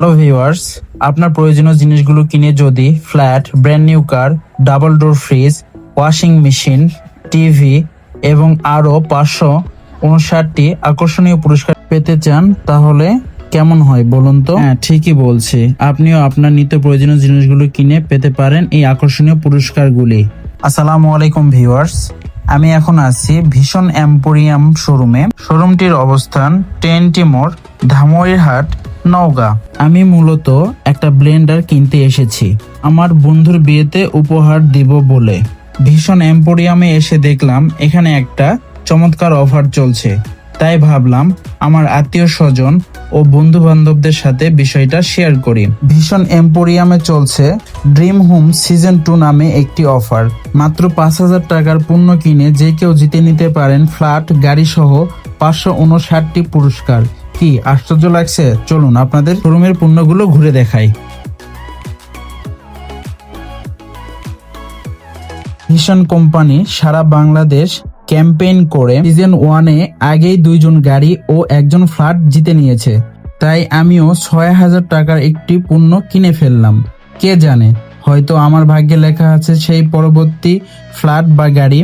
Hello viewers আপনার প্রয়োজনীয় জিনিসগুলো কিনে যদি flat brand new car double door fridge washing machine TV এবং আরও পাঁচশো উনষাটটি আকর্ষণীয় পুরস্কার পেতে চান তাহলে কেমন হয় বলুন তো? হ্যাঁ ঠিকই বলছি। আপনিও আপনার নিত্য প্রয়োজনীয় জিনিসগুলো কিনে পেতে পারেন এই আকর্ষণীয় পুরস্কারগুলি। আসসালামু আলাইকুম ভিউয়ার্স আমি এখন আছি ভীষণ এম্পোরিয়াম শোরুমে শোরুমটির অবস্থান টেনটি মোড় ধামইরহাট নওগাঁ। আমি মূলত একটা ব্লেন্ডার কিনতে এসেছি। আমার বন্ধুর বিয়েতে উপহার দিব বলে। ভীষণ এম্পোরিয়ামে এসে দেখলাম এখানে একটা চমৎকার অফার চলছে। তাই ভাবলাম আমার আত্মীয় স্বজন ও বন্ধু বান্ধবদের সাথে বিষয়টা শেয়ার করি। ভীষণ এম্পোরিয়ামে চলছে ড্রিম হোম সিজন টু নামে একটি অফার। মাত্র পাঁচ হাজার টাকার পণ্য কিনে যে কেউ জিতে নিতে পারেন ফ্ল্যাট গাড়ি সহ পাঁচশো উনষাটটি পুরস্কার। কি আশ্চর্য লাগছে? চলুন আপনাদের শোরুমের পণ্যগুলো ঘুরে দেখাই। ভিশন কোম্পানি সারা বাংলাদেশ ক্যাম্পেইন করে সিজন ওয়ানে আগেই দুইজন গাড়ি ও একজন ফ্ল্যাট জিতে নিয়েছে। তাই আমিও ছয় হাজার টাকার একটি পণ্য কিনে ফেললাম। কে জানে? হয়তো আমার ভাগ্যে লেখা আছে সেই পরবর্তী ফ্ল্যাট বা গাড়ি।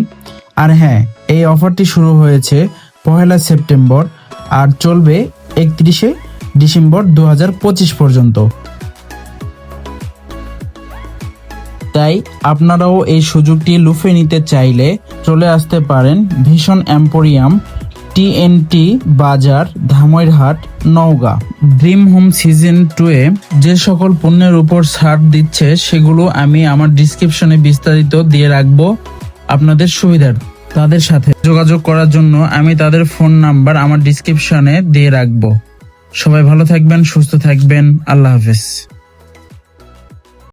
আর হ্যাঁ এই অফারটি শুরু হয়েছে পহেলা সেপ্টেম্বর আর চলবে একত্রিশে ডিসেম্বর দু হাজার পঁচিশ পর্যন্ত। তাই আপনারাও এই সুযোগটি লুফে নিতে চাইলে চলে আসতে পারেন ভীষণ emporium TNT Bazar Dhamoirhat Naogaon. Dream home season two এ যে সকল পণ্যের উপর ছাড় দিচ্ছে সেগুলো আমি আমার ডিসক্রিপশনে বিস্তারিত দিয়ে রাখব। আপনাদের সুবিধার তাদের সাথে যোগাযোগ করার জন্য আমি তাদের ফোন নাম্বার আমার ডিসক্রিপশনে দিয়ে রাখব। সবাই ভালো থাকবেন, সুস্থ থাকবেন। আল্লাহ হাফেজ।